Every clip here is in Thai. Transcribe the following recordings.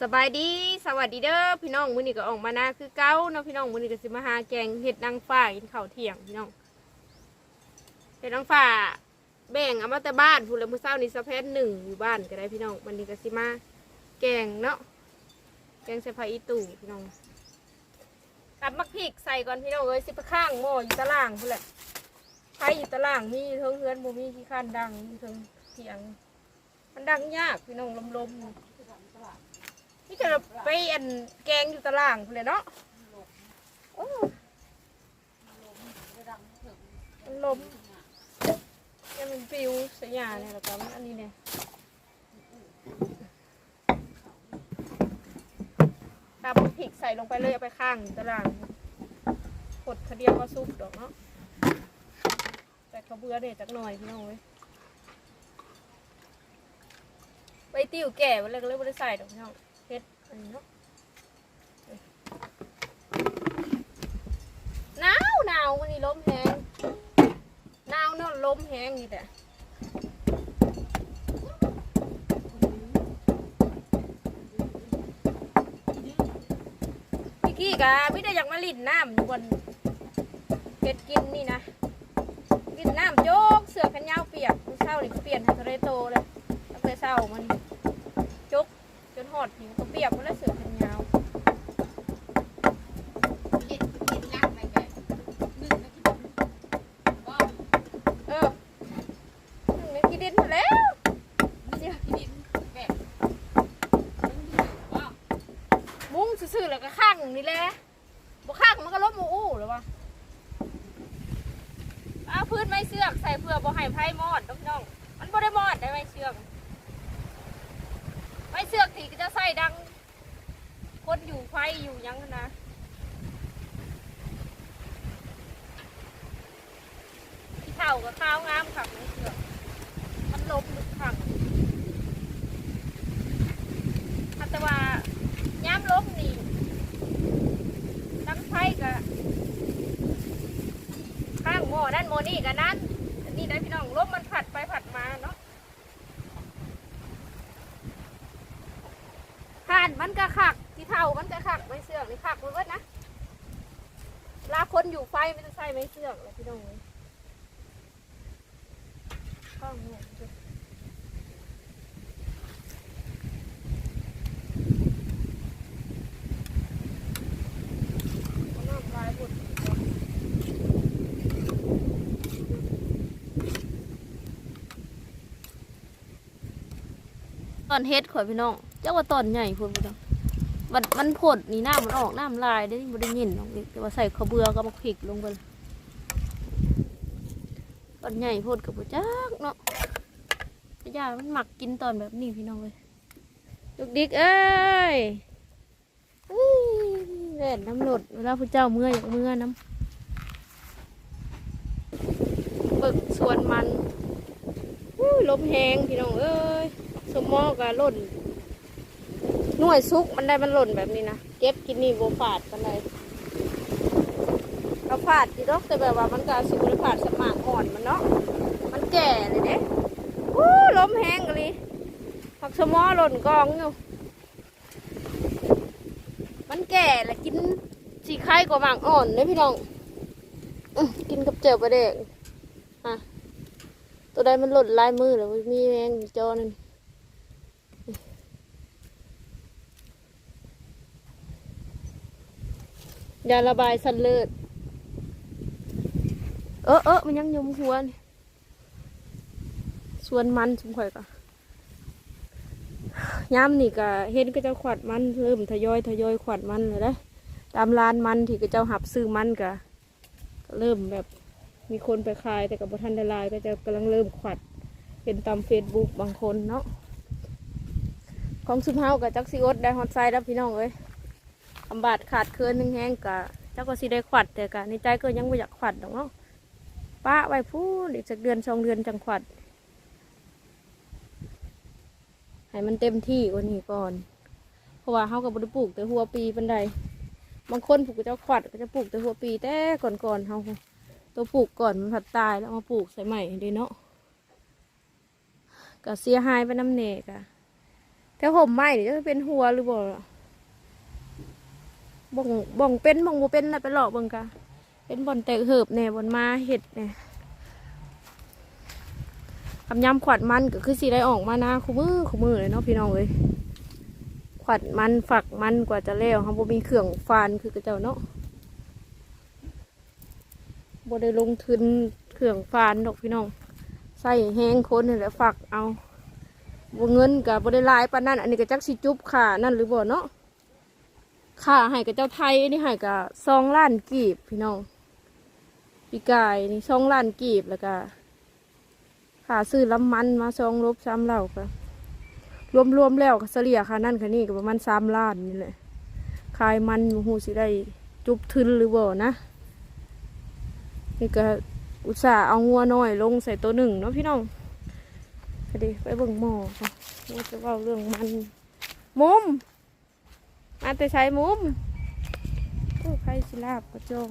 สบายดีสวัสดีเด้อพี่น้องมื้อนี้ก็ออกมานะคือเก้าเนาะพี่น้องมื้อนี้ก็สิมาหาแกงเห็ดนางฟ้ากินข้าวเที่ยงพี่น้องเห็ดนางฟ้าแบ่งเอามาแต่บ้านพูดแล้วมื้อเช้านี้สะเพนหนึ่งอยู่บ้านก็ได้พี่น้องวันนี้ก็สิมาแกงเนาะแกงใส่ผักอีตู่พี่น้องตับมักพริกใส่ก่อนพี่น้องเอ้ยสิไปข้างหม้ออยู่ตารางพูดแหละไผอยู่ตารางมีเทิงเฮือนบ่มีขี้ข้านดังอยู่เทิงเถียง มันดังยากพี่น้องลมๆ จะไปอันแกงอยู่ตารางพู้นเลยเนาะโอ้มันลมยังมันปิวสยาเนี่ยแล้วก็มันอันนี้เนี่ยตามพริกใส่ลงไปเลยเอาไปข้างอยู่ตารางกดเขเดียวก็ซุปดอกเนาะแต่เขาเบื่อเด็ดจักหน่อยพี่น้องเว้ยไปติ้วแก่ไปเลยก็เลยไม่ได้ใส่ดอกพี่น้อง หนาวหนาววันนี้ลมแหงหนาวเนาะลมแหงนี่แต่พี่กี้กะไม่ได้อยากมาลิ่นน้ำอยู่บนเฮ็ดกินนี่นะลินน้ำโยกเสือแขนยาวเปียกมื้อเช้านี่เปลี่ยนให้ทะเลโตเลยตั้งแต่เช้ามันจกจน หอดหิวก็เปียกหมดแล้วเสือแขนยาวเห็ดเห็ดลักไปแบบหนึ่งนาทีก็เออหนึ่งในกินดินหมดแล้วหนึ่งนาทีดินแบบว่ามุ้งซื่อๆแล้วก็ข้างนี่แหละบ่ข้างมันก็ลบหมูอู้หรือวะเอาพื้นไม้เสือกใส่เพื่อบ่ให้ไผ่มอดน้องน้องๆมันบ่ได้มอดได้ไม้เสือก ไม้เสือกที่ก็จะใส่ดัง คนอยู่ไฟอยู่ยังนะที่เท่ากับข้าวงามขับเสือกมันลบลึกขังอัตว่าย้ำลมนี่ตั้งไฟกับข้างหม้อด้านโมนี่กับนั้นนี่ได้พี่น้องลมมันไปผัดมาเนาะผ่า นมันก็ขักที่เท่ามันก็ขักไม่เสื่องนี่ขักมันเบิดนะลาคนอยู่ไฟไม่ต้องใส่ไม่เสื่องเลยพี่น้องเลยข้างหม้อจ้ะน้ำลายตอนเฮ็ดข่อยพี่น้อง เจ้าว่าตอนใหญ่พุ่นพี่น้องมันมันผดนี่น้ำมันออกน้ำลายได้บ่ได้ยินน้องเด็กแต่ว่าใส่ข้าวเบือกับมะพริกลงไปตอนใหญ่พุ่นกับบ่จักเนาะแต่ยามันหมักกินตอนแบบนี้พี่น้องเลยลูกดิกเอ้ยอุ้ยแดน้ำหลดเวลาพระเจ้าเมื่อยอยากเมื่อน้ำเบิกสวนมันอุ้ยลมแหงพี่น้องเอ้ยสมอกะล่น หน่วยซุกมันได้มันหล่นแบบนี้นะเก็บกินนี่โบฝาดกันเลยเอาฝาดดีดอกแต่แบบว่ามันก็สิบริฝาดสมากอ่อนมันเนาะมันแก่เลยเด้อู้ล้มแห้งกะลิผักสมอหล่นกองอยู่มันแก่แล้วกินสีไข่กว่าหมากอ่อนเลยพี่น้องอกินกับเจียวปลาเด็กอะตัวใดมันหล่นลายมือแล้วมีแมงจอนั่น ยาระบายสันเลิศเออเออมันยังยมหัวนี่ส่วนมันสมข่อยก็ย้ำนี่ก็เห็นก็เจ้าขวัดมันเริ่มทยอยทยอยขวัดมันเลยนะตามร้านมันที่ก็เจ้าหับซื้อมันก็เริ่มแบบมีคนไปขายแต่กับทันได้ลายก็จะกำลังเริ่มขวัดเป็นตามเฟซบุ๊กบางคนเนาะของซุมเฮากับจักซิอดได้ฮอตไซด์แล้วพี่น้องเอ้ย คำบาดขาดเคินนึงแห้งกะเจ้าก็สิได้ขวัดแต่กะในใจก็ยังไม่อยากขวัดดอกเนาะป้าไว้พูดอีกสักเดือนสองเดือนจังขวัด ให้มันเต็มที่กว่านี้ก่อน เพราะว่าเขากับบริปลูกแต่หัวปีปันใดบางคนปลูกก็จะขวัดก็จะปลูกแต่หัวปีแต่ก่อนๆเขาตัวปลูกก่อนมันผัดตายแล้วมาปลูกใส่ใหม่เด้เนาะก็เสียหายไปน้ำเนกอะแต่ห่มไม้นี่จะเป็นหัวหรือบ่ล่ะ บ่งบ่งเป็นบ่งบ่เป็นนะไปหลอกบ่งกะเป็นบ่อนแตกเหิบแหน่บ่อนมาเห็ดแหน่คำย้ำขวัดมันก็คือสิได้ออกมานะคู่มือคู่มือเลยเนาะพี่น้องเอ้ยขวัดมันฝักมันกว่าจะแล้วครับบ่มีเครื่องฟานคือกระเจ้าเนาะบ่ได้ลงทุนเครื่องฟานดอกพี่น้องใส่แห้งคนนี่แหละฝักเอาบ่เงินกับ่ได้ลายปานนั้นอันนี้ก็จักสิจุบค่านั่นหรือบ่เนาะ ค่าให้กับเจ้าไทยนนี้ให้กับสองล้านกีบพี่น้องปีกายนี่สองล้านกีบแล้วก็ค่าซื้อลำมันมาสองลบสามเหล่าก็รวมรวมๆแล้วเฉลี่ยค่านั่นค่านี่ก็ประมาณสามล้านนี่แหละขายมันบ่ฮู้สิได้จุบทึนหรือเบ่นะนี่ก็อุตส่าห์เอางัวน้อยลงใส่ตัวหนึ่งเนาะพี่น้องไปดิไปเบิ่งหมอค่ะว่าจะเล่าเรื่องมันมุม มาแต่ใช้มุมโอ้ไผ่สิลาบกระจง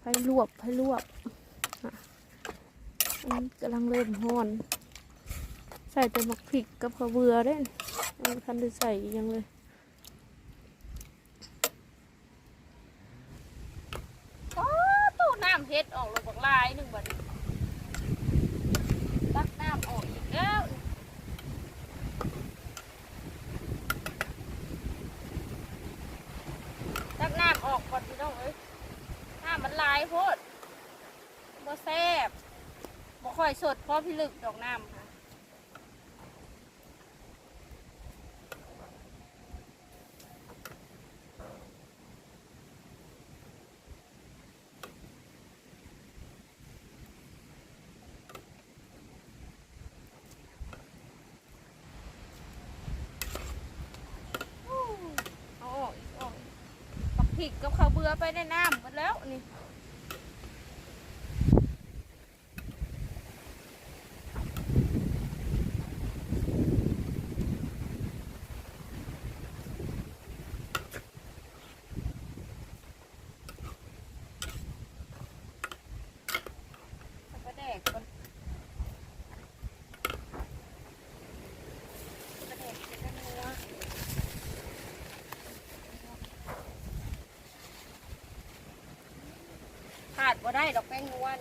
ไผ่ลวบไผ่ลวบอันนี้กำลังเริ่มฮอน ใส่แต่หมักพริกกับข้าวเบือเด้ทันได้ใส่ยังเลยอ้าวตู้น้ำเฮ็ดออกลงบักลายหนึ่งบัดนี้ ตักน้ำออกอีกแล้วตักน้ำออกก่อนพี่น้องเอ้ยน้ำมันลายโพดบ่แซ่บบ่ค่อยสดเพราะพี่ลึกดอกน้ำค่ะอู้เอาออกอีกออกอีกปักผิกกับข้าวเบื่อไปในน้ำหมดแล้วนี่ แล้วก็แดกก่อนกระแดกเป็นกันนัวขาดบ่ ได้ดอกแป้งนวน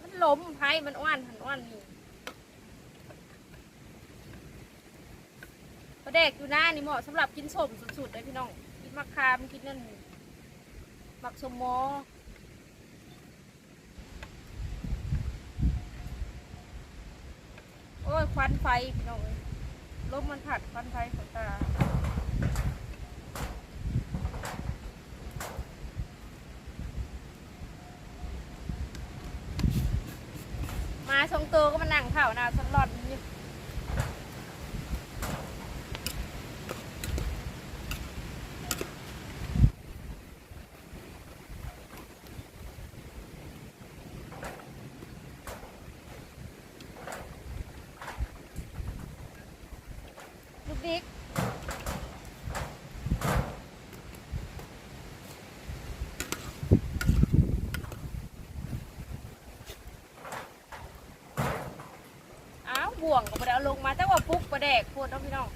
มันล้มไพ่มันอ้วนหันอ้วนนี่ปลาแดกอยู่หน้านี่เหมาะสำหรับกินสมสุดๆเลยพี่น้อง กินมะขามกินนั่นมักสมอโอ้ยควันไฟพี่น้อง ลมมันผัดควันไฟเขอตามาชงตัวก็มานั่งเข่าหนาสลอนอยู่ ลูกดิ๊กอ้าว บ่วงก็บ่ได้เอาลงมาแต่ว่าปุ๊กประแดกพูดเนาะพี่น้อง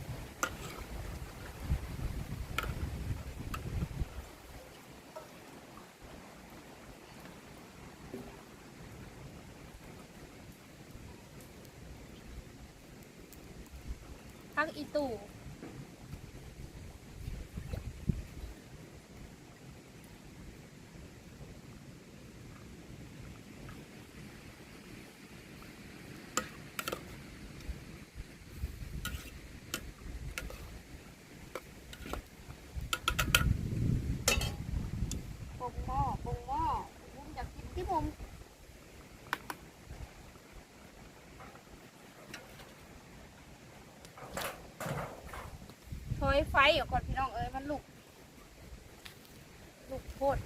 พักอีตู่ปงหม้อปงหม้อผมอยากกินที่ผม ถอ ยไฟออกก่อนพี่น้องเอ้ยมันลุกลุกโพด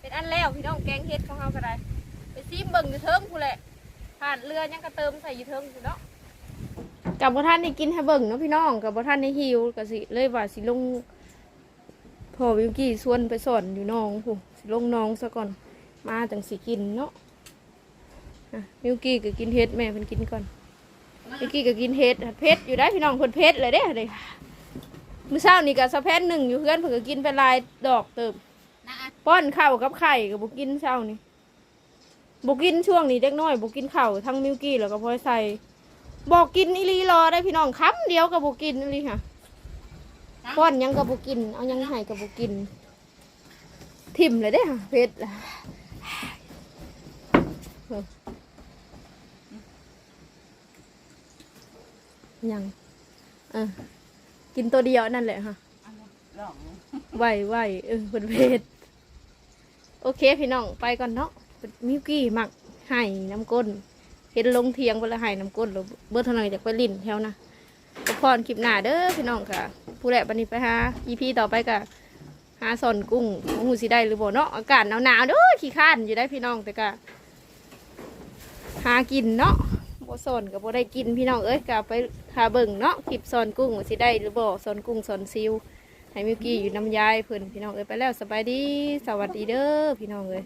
เป็นอันแล้วพี่น้องแกงเฮ็ดของเขาก็ได้ไปซีมเบิ่งอยู่เทิงพูแหละผ่านเรือยังกระเติมใส่อยู่เทิงอยู่เนาะกับบ่ท่านได้กินให้เบิ่งเนาะพี่น้องกับบ่ท่านได้หิวก็สิเลยว่าสิลงพ่อวิวกี้ชวนไปสอนอยู่น้องผู้สิลงน้องซะก่อนมาจังสิกินเนาะอะวิวกี้ก็กินเฮ็ดแม่เพิ่นกินก่อน วิวกี้ก็กินเฮ็ดเผ็ดอยู่ได้พี่น้องเพิ่นเผ็ดเลยเด้เด้มื้อเช้านี่ก็สะแพนหนึ่งอยู่เพื่อนเพิ่นก็กินไปหลายดอกเติบนะป้อนข้าวกับไข่ก็บ่กินเช้านี่บ่กินช่วงนี้เด็กน้อยบ่กินข้าวทั้งมิวกี้แล้วก็พลอยใส่บอกกินอีหลีรอได้พี่น้องคำเดียวก็บ่กินอีหลีค่ะป้อนหยังกับบุกิน เอาหยังให้กับบุกิน ทิมเลยเด้ค่ะเพชร ยังเออกินตัวเดียวนั่นแหละค่ะลองไหวไหวเออเป็นเพชรโอเคพี่น้องไปก่อนเนาะมิวกี้หมักไห่น้ำก้นเห็นลงเทียงไปแล้วไห่น้ำก้นแล้วเบิดเท่าไหร่จากไปลิ่นแถวนะก็พรคลิปหน้าเด้อพี่น้องค่ะ ผู้แหละบันนี้ไปหาอีพีต่อไปกะหาสอนกุ้งของหูสิได้หรือบ่เนาะอากาศหนาวๆเด้อขี้ข้านอยู่ได้พี่น้องแต่กะหากินเนาะ บ่สอนกับบ่ได้กินพี่น้องเอ้ยกับไปหาเบิ่งเนาะคลิปสอนกุ้งว่าสิได้หรือบ่สอนกุ้งสอนซิวให้มิวกี้อยู่น้ำยายเพิ่นพี่น้องเอ้ยไปแล้วสบายดีสวัสดีเด้อพี่น้องเอ้ย